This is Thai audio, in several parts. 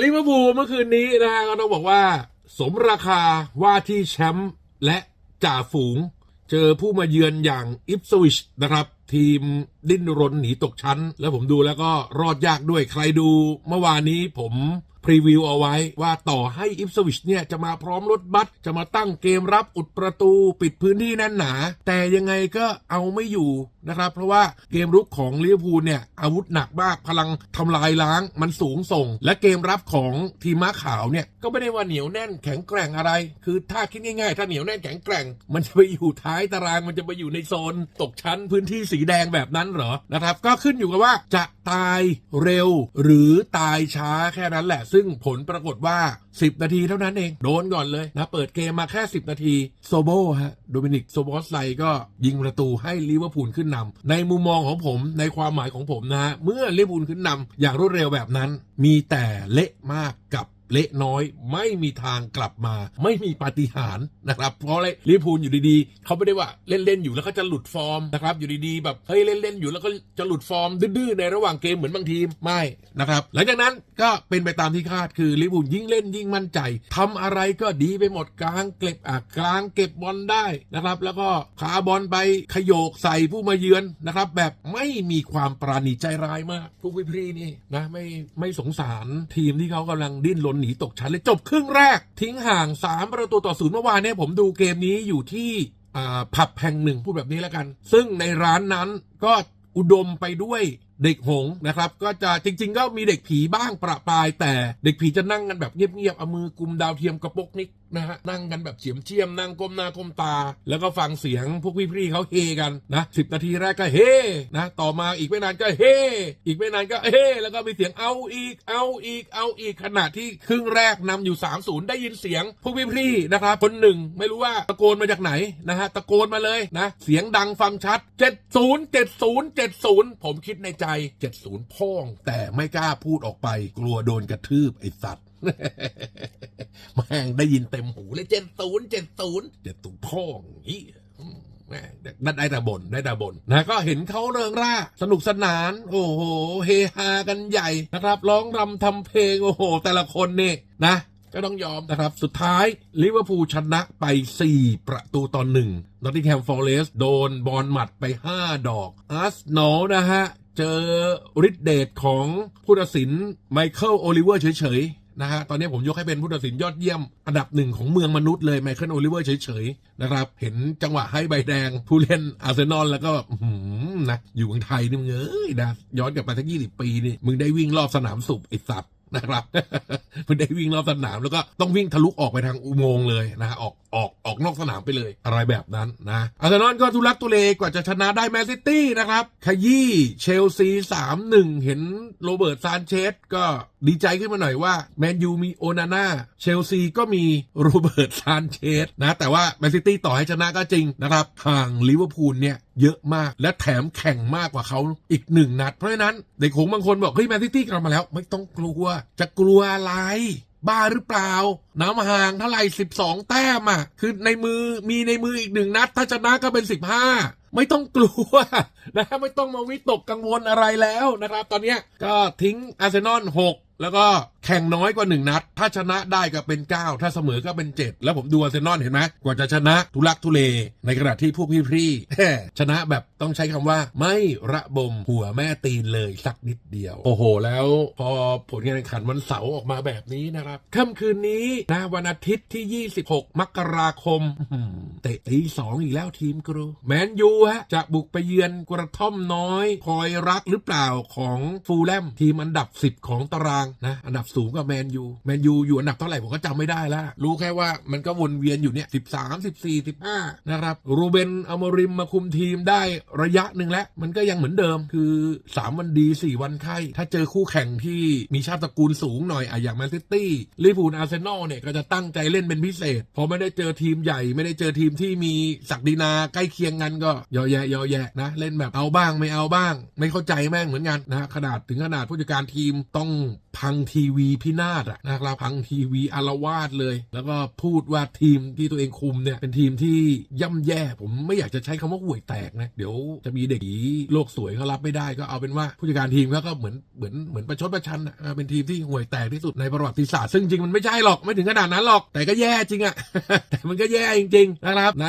ลิเวอร์พูลเมื่อคืนนี้นะฮะก็ต้องบอกว่า สมราคาว่าที่แชมป์และจ่าฝูง เจอผู้มาเยือนอย่างอิฟสวิชนะครับ ทีมดิ้นรนหนีตกชั้น แล้วผมดูแล้วก็รอดยากด้วยใครดูเมื่อวานนี้ผมพรีวิวเอาไว้ว่าต่อให้อิฟสวิชเนี่ยจะมาพร้อมรถบัสจะมาตั้งเกมรับอุดประตูปิดพื้นที่แน่นหนา แต่ยังไงก็เอาไม่อยู่ นะครับ เพราะว่าเกมรุกของลิเวอร์พูลเนี่ยอาวุธหนักมากพลังทำลายล้างมันสูงส่ง และเกมรับของทีมม้าขาวเนี่ยก็ไม่ได้ว่าเหนียวแน่นแข็งแกร่งอะไร คือถ้าคิดง่ายๆ ถ้าเหนียวแน่นแข็งแกร่ง มันจะไปอยู่ท้ายตารางมันจะไปอยู่ในโซน ตกชั้นพื้นที่สีแดงแบบนั้นเหรอนะครับ ก็ขึ้นอยู่กับว่าจะตายเร็วหรือตายช้าแค่นั้นแหละ ซึ่งผลปรากฏว่า 10 นาทีเท่านั้นเองโดนก่อนเลยนะเปิดเกมมาแค่ 10 นาทีโซโบฮะโดมินิกโซโบสไลก็ยิงประตูให้ลิเวอร์พูลขึ้นนำในมุมมองของผมในความหมายของผมนะฮะเมื่อลิเวอร์พูลขึ้นนำอย่างรวดเร็วแบบนั้น มีแต่เละมากกับ เละน้อยไม่มีทางกลับมา ไม่มีปาฏิหาริย์นะครับเพราะอะไรลิเวอร์พูลอยู่ดีๆเขาไม่ได้ว่าเล่นๆอยู่แล้วก็จะหลุดฟอร์มนะครับอยู่ดีๆแบบเฮ้ยเล่นๆอยู่แล้วก็จะหลุดฟอร์มดื้อๆในระหว่างเกมเหมือนบางทีมไม่นะครับหลังจากนั้นก็เป็นไปตามที่คาดคือลิเวอร์พูลยิ่งเล่นยิ่งมั่นใจทำอะไรก็ดีไปหมดกลางเก็บอะกลางเก็บบอลได้นะครับ แล้วก็ขาบอลไปขยโยกใส่ผู้มาเยือนนะครับ แบบไม่มีความปราณีใจร้ายมากพวกพี่นี่นะไม่ไม่สงสารทีมที่เขากำลังดิ้นรนหนีตกชั้นเลยจบครึ่งแรก ทิ้งห่าง 3 ประตูต่อศูนย์เมื่อวานเนี่ยผมดูเกมนี้อยู่ที่ผับแห่งหนึ่งพูดแบบนี้แล้วกัน ซึ่งในร้านนั้นก็อุดมไปด้วยเด็กหงส์นะครับ ก็จะจริง ๆ ก็มีเด็กผีบ้างประปราย แต่เด็กผีจะนั่งกันแบบเงียบๆเอามือกุมดาวเทียมกระปกนิก นะฮะนั่งกันแบบเฉียมเชียมนั่งก้มหน้าก้มตา แล้วก็ฟังเสียงพวกพี่ๆเขาเฮกันนะสิบนาทีแรกก็เฮนะต่อมาอีกไม่นานก็เฮอีกไม่นานก็เฮแล้วก็มีเสียงเอาอีกเอาอีกเอาอีกขณะที่ครึ่งแรกนำอยู่3-0ได้ยินเสียงพวกพี่ๆนะครับคนหนึ่งไม่รู้ว่าตะโกนมาจากไหนนะฮะตะโกนมาเลยนะเสียงดังฟังชัด 70 70 70 ผมคิดในใจ 70พ่องแต่ไม่กล้าพูดออกไปกลัวโดนกระทืบไอสัตว์ แม่งได้ยินเต็มหูเลยเจ็ดศูนย์เจ็ดศูนย์เจ็ดศูนย์พ่องอีแม่งได้แต่บ่นได้แต่บ่นนะก็เห็นเขาเริงร่า สนุกสนาน โอ้โห เฮฮากันใหญ่นะครับ ร้องรำทำเพลง โอ้โห แต่ละคนนี่นะ ก็ต้องยอมนะครับ สุดท้ายลิเวอร์พูลชนะไป 4 ประตูต่อหนึ่งนอตติงแฮมฟอร์เรสโดนบอลหมัดไป 5 ดอกอาร์สโนนะฮะ เจอฤทธิ์เดชของผู้ตัดสินไมเคิลโอลิเวอร์เฉย นะฮะตอนนี้ผมยกให้เป็นผู้ตัดสินยอดเยี่ยม อันดับหนึ่งของเมืองมนุษย์เลยไมเคิลโอลิเวอร์เฉยๆนะครับ เห็นจังหวะให้ใบแดง ผู้เล่นอาร์เซนอลแล้วก็แบบอื้อหือนะอยู่เมืองไทยนี่มึงเอ้ยนะย้อนกลับไปสักยี่สิบปีนี่มึงได้วิ่งรอบสนามสุบไอสัตว์ นะครับมันได้วิ่งรอบสนามแล้วก็ต้องวิ่งทะลุออกไปทางอุโมงค์เลยนะฮะออกออกออกนอกสนามไปเลย อะไรแบบนั้นนะอาร์เซนอลก็ทุลักทุเลกว่าจะชนะได้แมนซิตี้นะครับขยี้เชลซีสามหนึ่งเห็นโรเบิร์ตซานเชสก็ดีใจขึ้นมาหน่อยว่าแมนยูมีโอนาน่าเชลซีก็มีโรเบิร์ตซานเชสนะแต่ว่าแมนซิตี้ต่อให้ชนะก็จริงนะครับห่างลิเวอร์พูลเนี่ยเยอะมากและแถมแข่งมากกว่าเขาอีกหนึ่งนัด เพราะฉะนั้นเด็กหงบางคนบอกเฮ้ยแมนซิตี้กลับมาแล้ว ไม่ต้องกลัว จะกลัวอะไรบ้าหรือเปล่า น้ำห่างเท่าไหร่สิบสองแต้มอะ คือในมือมีในมืออีกหนึ่งนัด ถ้าชนะก็เป็นสิบห้าไม่ต้องกลัวนะไม่ต้องมาวิตกกังวลอะไรแล้วนะครับ ตอนนี้ก็ทิ้งอาร์เซนอลหก แล้วก็แข่งน้อยกว่าหนึ่งนัด ถ้าชนะได้ก็เป็น 9 ถ้าเสมอก็เป็น 7 แล้วผมดูอาร์เซนอลเห็นไหมกว่าจะชนะทุลักทุเล ในขณะที่พวกพี่ๆแฮ่ชนะแบบต้องใช้คำว่าไม่ระบมหัวแม่ตีนเลยสักนิดเดียว โอ้โห แล้วพอผลการแข่งขันวันเสาร์ออกมาแบบนี้นะครับค่ำคืนนี้นะวันอาทิตย์ที่ 26 มกราคมอื้อหือเตะตีสองอีกแล้วทีมกรูแมนยูฮะจะบุกไปเยือนกระท่อมน้อย คอยรักหรือเปล่าของฟูลแลมทีมอันดับ 10 ของตารางนะอันดับสูงกว่าแมนยูแมนยูอยู่อันดับเท่าไหร่ผมก็จำไม่ได้แล้วรู้แค่ว่ามันก็วนเวียนอยู่เนี่ย13 14 15นะครับรูเบนอมริมมาคุมทีมได้ระยะหนึ่งแล้ว มันก็ยังเหมือนเดิมคือ 3 วันดี 4 วันไข้ถ้าเจอคู่แข่งที่มีชาติตระกูลสูงหน่อยอะอย่างแมนซิตี้ลิเวอร์พูลอาร์เซนอลเนี่ยก็จะตั้งใจเล่นเป็นพิเศษพอไม่ได้เจอทีมใหญ่ ไม่ได้เจอทีมที่มีศักดินาใกล้เคียงกันก็ยอแยะยอแยะนะเล่นแบบเอาบ้างไม่เอาบ้าง ไม่เข้าใจแม่งเหมือนกันนะขนาดถึงขนาดผู้จัดการทีมต้องพังทีวีพินาศอะนะครับพังทีวีอารวาสเลย แล้วก็พูดว่าทีมที่ตัวเองคุมเนี่ยเป็นทีมที่ย่ำแย่ ผมไม่อยากจะใช้คำว่าห่วยแตกนะ เดี๋ยวจะมีเด็กผีโลกสวยเขารับไม่ได้ก็เอาเป็นว่าผู้จัดการทีมเขาก็เหมือนเหมือนเหมือนประชดประชันอะอ่าเป็นทีมที่ห่วยแตกที่สุดในประวัติศาสตร์ซึ่งจริงมันไม่ใช่หรอกไม่ถึงขนาดนั้นหรอก แต่ก็แย่จริงอะแต่มันก็แย่จริงๆนะครับ ใน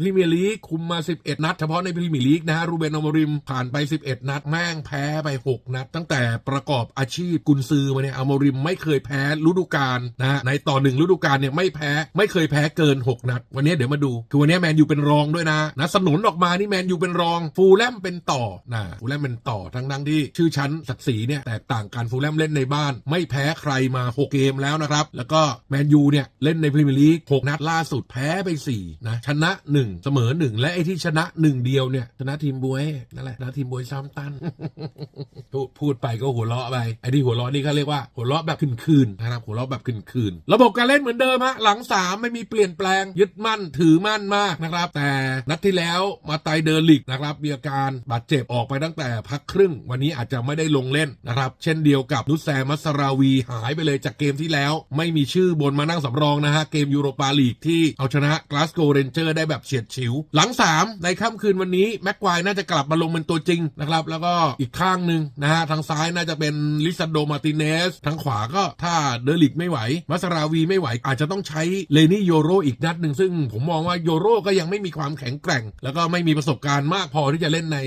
พรีเมียร์ลีกคุมมา 11 นัด เฉพาะในพรีเมียร์ลีกนะฮะรูเบนอมริมผ่านไป 11 นัดแม่งแพ้ไป 6 นัด ตั้งแต่ประกอบอาชีพกุนซือมาเนี่ยอมริมไม่เคยแพ้ฤดูกาลนะในต่อหนึ่งฤดูกาลเนี่ยไม่แพ้ไม่เคยแพ้เกิน 6 นัด วันนี้เดี๋ยวมาดูคือวันนี้แมนยูเป็นรองด้วยนะนะสนุนออกมานี่แมนยูเป็นรอง ฟูลแลมเป็นต่อนะฟูลแลมเป็นต่อทั้งทั้งที่ชื่อชั้นศักดิ์ศรีเนี่ยแตกต่างกันฟูลแลมเล่นในบ้าน ไม่แพ้ใครมา 6 เกมแล้วนะครับ แล้วก็แมนยูเนี่ยเล่นในพรีเมียร์ลีก6นัดล่าสุดแพ้ไป4นะชนะ 1 เสมอ 1 และไอ้ที่ชนะ 1 เดียวเนี่ยชนะทีมบวยนั่นแหละชนะทีมบวยซ้ำตันพูดพูดไปก็หัวเราะไปไอ้ที่หัวเราะนี่เขาเรียกว่าหัวเราะแบบคืนๆนะครับหัวเราะแบบคืนๆระบบการเล่นเหมือนเดิมฮะหลังสามไม่มีเปลี่ยนแปลงยึดมั่นถือมั่นมากนะครับ แต่นัดที่แล้วมาไตเดอร์ลิกนะครับมีอาการบาดเจ็บออกไปตั้งแต่พักครึ่ง วันนี้อาจจะไม่ได้ลงเล่นนะครับเช่นเดียวกับนุสแซมัสราวีหายไปเลยจากเกมที่แล้ว ไม่มีชื่อบนมานั่งสำรองนะฮะเกมยูโรปาลีกที่เอาชนะกลาสโกเรนเจอร์ได้แบบเฉียดฉิว หลัง 3 ในค่ำคืนวันนี้แม็กควายน่าจะกลับมาลงเป็นตัวจริงนะครับแล้วก็อีกข้างหนึ่งนะฮะทางซ้ายน่าจะเป็นลิซาโดมาติเนสทางขวาก็ถ้าเดลิกไม่ไหวมัสราวีไม่ไหว อาจจะต้องใช้เลนี่โยโรอีกนัดหนึ่งซึ่งผมมองว่าโยโรก็ยังไม่มีความแข็งแกร่ง แล้วก็ไม่มีประสบการณ์มากพอที่จะเล่นใน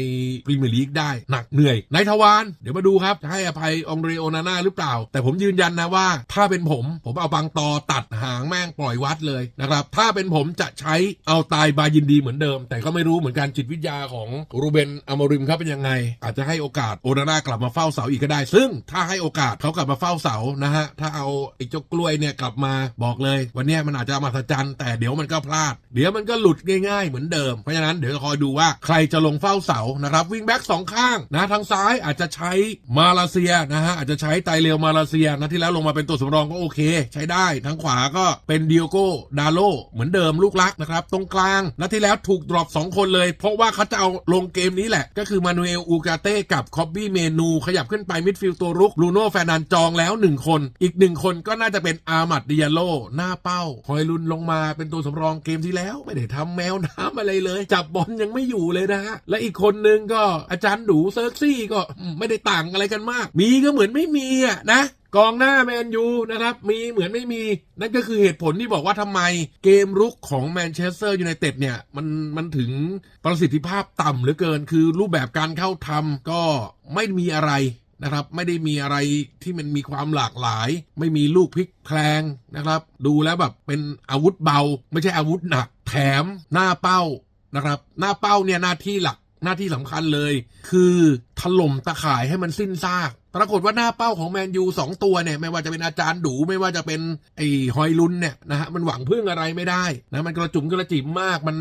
พรีเมียร์ลีกได้ หนักเหนื่อยในทวารเดี๋ยวมาดูครับจะให้อภัยองเรโอนาน่าหรือเปล่า แต่ผมยืนยันนะว่า ถ้าเป็นผมผมเอาบางตอตัดหางแม่งปล่อยวัดเลยนะครับถ้าเป็นผมจะใช้เอาตายบายินดีเหมือนเดิม แต่ก็ไม่รู้เหมือนกันจิตวิทยาของรูเบนอมริมเขาเป็นยังไง อาจจะให้โอกาสโอนาน่ากลับมาเฝ้าเสาอีกก็ได้ ซึ่งถ้าให้โอกาสเขากลับมาเฝ้าเสานะฮะถ้าเอาไอ้เจ้ากล้วยเนี่ยกลับมาบอกเลย วันนี้มันอาจจะมาสจรรย์แต่เดี๋ยวมันก็พลาด เดี๋ยวมันก็หลุดง่ายๆเหมือนเดิมเพราะฉะนั้นเดี๋ยวคอยดูว่าใครจะลงเฝ้าเสานะครับวิ่งแบ็กสองข้างนะทางซ้ายอาจจะใช้มาเลเซียนะฮะอาจจะใช้ไตเรลมาเลเซียนะที่แล้วลงมาเป็นตัวสำรองก็โอเค ใช้ได้ทางขวาก็เป็นดิโอโกดาโลเหมือนเดิมลูกรักนะครับตรงกลางนัดที่แล้วถูกดรอปสองคนเลย เพราะว่าเขาจะเอาลงเกมนี้แหละ ก็คือมานูเอลอูกาเต้กับคอบบี้เมนูขยับขึ้นไปมิดฟิลด์ตัวรุกบรูโน่แฟร์นันจองแล้วหนึ่งคน อีกหนึ่งคนก็น่าจะเป็นอามัดดิยาโลหน้าเป้า คอยลุนลงมาเป็นตัวสำรองเกมที่แล้วไม่ได้ทำแมวน้ำอะไรเลย จับบอลยังไม่อยู่เลยนะฮะและอีกคนนึงก็อาจารย์ดูเซิร์กซี่ก็ไม่ได้ต่างอะไรกันมาก มีก็เหมือนไม่มีอะนะกองหน้าแมนยูนะครับ มีเหมือนไม่มี นั่นก็คือเหตุผลที่บอกว่าทำไมเกมรุกของแมนเชสเตอร์ยูไนเต็ดเนี่ย มันมันถึงประสิทธิภาพต่ำเหลือเกิน คือรูปแบบการเข้าทำก็ไม่มีอะไร นะครับ ไม่ได้มีอะไรที่มันมีความหลากหลาย ไม่มีลูกพลิกแพลงนะครับ ดูแล้วแบบเป็นอาวุธเบา ไม่ใช่อาวุธหนัก แถมหน้าเป้านะครับ หน้าเป้าเนี่ยหน้าที่หลัก หน้าที่สำคัญเลย คือถล่มตะข่ายให้มันสิ้นซาก ปรากฏว่าหน้าเป้าของแมนยูสองตัวเนี่ย ไม่ว่าจะเป็นอาจารย์ดูไม่ว่าจะเป็นไอ้ฮอยลุนเนี่ยนะฮะมันหวังพึ่งอะไรไม่ได้นะมันกระจุมกระจิ๋มากมัน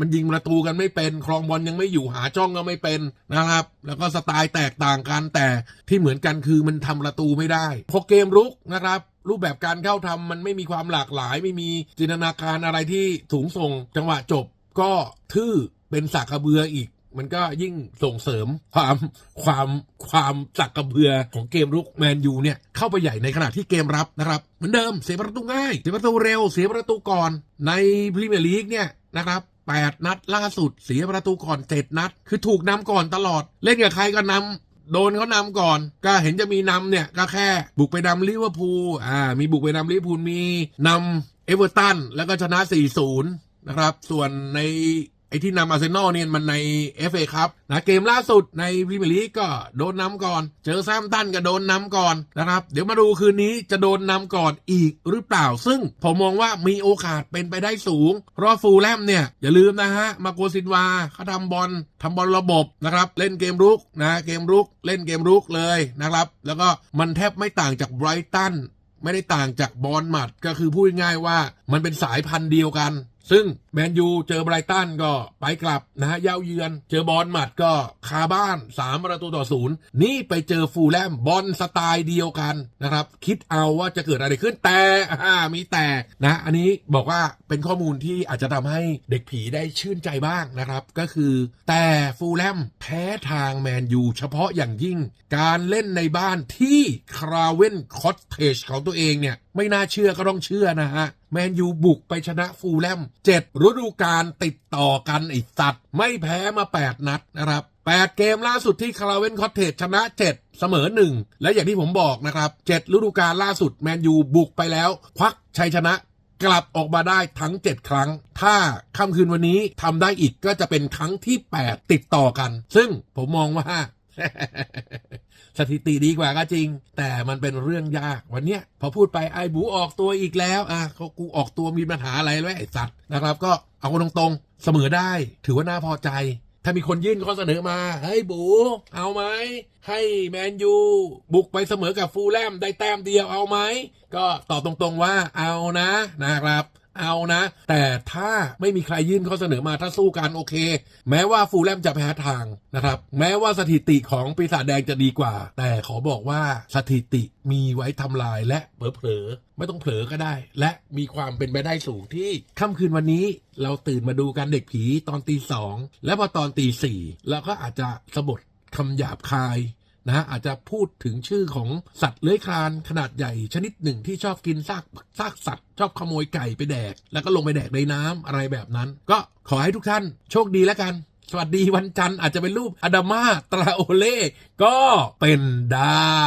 มันยิงประตูกันไม่เป็นครองบอลยังไม่อยู่หาจ้องก็ไม่เป็นนะครับ แล้วก็สไตล์แตกต่างกันแต่ที่เหมือนกันคือมันทำประตูไม่ได้พอเกมรุกนะครับรูปแบบการเข้าทำมันไม่มีความหลากหลาย ไม่มีจินตนาการอะไรที่สูงส่งจังหวะจบ ก็ทื่อเป็นสักกระเบืออีก มันก็ยิ่งส่งเสริมความความความสักกระเบือของเกมรุกแมนยูเนี่ย เข้าไปใหญ่ในขณะที่เกมรับนะครับเหมือนเดิมเสียประตูง่าย เสียประตูเร็ว เสียประตูก่อนในพรีเมียร์ลีกเนี่ยนะครับแปดนัดล่าสุดเสียประตูก่อนเจ็ดนัด คือถูกนำก่อนตลอด เล่นกับใครก็นำโดนเขานำก่อน ก็เห็นจะมีนำเนี่ย ก็แค่บุกไปนำลิเวอร์พูลอ่ามีบุกไปนำลิเวอร์พูลมีนำเอเวอร์ตันแล้วก็ชนะ 4-0 นะครับ ส่วนใน ไอ้ที่นำอาร์เซนอลเนี่ยมันใน FA ครับนะเกมล่าสุดในพรีเมียร์ลีกก็โดนนำก่อน เจอแซมตันก็โดนนำก่อนนะครับ เดี๋ยวมาดูคืนนี้จะโดนนำก่อนอีกหรือเปล่า ซึ่งผมมองว่ามีโอกาสเป็นไปได้สูง เพราะฟูลแลมเนี่ย อย่าลืมนะฮะ มาโกซินวาเขาทำบอลทำบอลระบบนะครับ เล่นเกมรุกนะเกมรุกเล่นเกมรุกเลยนะครับ แล้วก็มันแทบไม่ต่างจากไบรตันไม่ได้ต่างจากบอลหมัดก็คือพูดง่ายว่ามันเป็นสายพันธุ์เดียวกัน ซึ่งแมนยูเจอไบรตันก็ไปกลับนะฮะเย้าเยือน เจอบอลหมัดก็คาบ้าน 3 ประตูต่อศูนย์นี่ไปเจอฟูลแลมบอลสไตล์เดียวกันนะครับ คิดเอาว่าจะเกิดอะไรขึ้นแต่มีแต่นะ อันนี้บอกว่าเป็นข้อมูลที่อาจจะทำให้เด็กผีได้ชื่นใจบ้างนะครับ ก็คือ แต่ฟูลแลมแพ้ทางแมนยูเฉพาะอย่างยิ่ง การเล่นในบ้านที่คราเวนคอตเทจของตัวเองเนี่ยไม่น่าเชื่อก็ต้องเชื่อนะฮะ แมนยูบุกไปชนะฟูลแลมเจ็ดฤดูกาลติดต่อกันไอสัตว์ไม่แพ้มา 8 นัดนะครับ8 เกมล่าสุดที่คาราเวนคอตเทจชนะ 7 เสมอ 1 และอย่างที่ผมบอกนะครับ7ฤดูกาลล่าสุดแมนยูบุกไปแล้ว ควักชัยชนะกลับออกมาได้ทั้ง 7 ครั้ง ถ้าค่ำคืนวันนี้ทำได้อีกก็จะเป็นครั้งที่ 8 ติดต่อกัน ซึ่งผมมองว่า สถิติดีกว่าก็จริง แต่มันเป็นเรื่องยากวันเนี้ยพอพูดไปไอ้บูออกตัวอีกแล้วอะเขากูออกตัวมีปัญหาอะไรแล้วไอ้สัตว์นะครับ ก็เอาคนตรงๆเสมอได้ถือว่าน่าพอใจ ถ้ามีคนยื่นข้อเสนอมาเฮ้ยบู เอาไหมให้แมนยูบุกไปเสมอกับฟูลแลมได้แต้มเดียวเอาไหมก็ตอบตรงๆว่าเอานะนะครับ เอานะ แต่ถ้าไม่มีใครยื่นข้อเสนอมาถ้าสู้กันโอเค แม้ว่าฟูแลมจะแพ้ทางนะครับ แม้ว่าสถิติของปีศาจแดงจะดีกว่า แต่ขอบอกว่าสถิติมีไว้ทำลายและเผลอๆไม่ต้องเผลอก็ได้ และมีความเป็นไปได้สูงที่ค่ำคืนวันนี้เราตื่นมาดูกันเด็กผีตอนตีสองและพอตอนตีสี่เราก็อาจจะสะบดคำหยาบคาย นะฮะอาจจะพูดถึงชื่อของสัตว์เลื้อยคลานขนาดใหญ่ชนิดหนึ่งที่ชอบกินซากซากสัตว์ ชอบขโมยไก่ไปแดก แล้วก็ลงไปแดกในน้ำอะไรแบบนั้น ก็ขอให้ทุกท่านโชคดีแล้วกัน สวัสดีวันจันทร์อาจจะเป็นรูปอดามาตราโอเล่ก็เป็นได้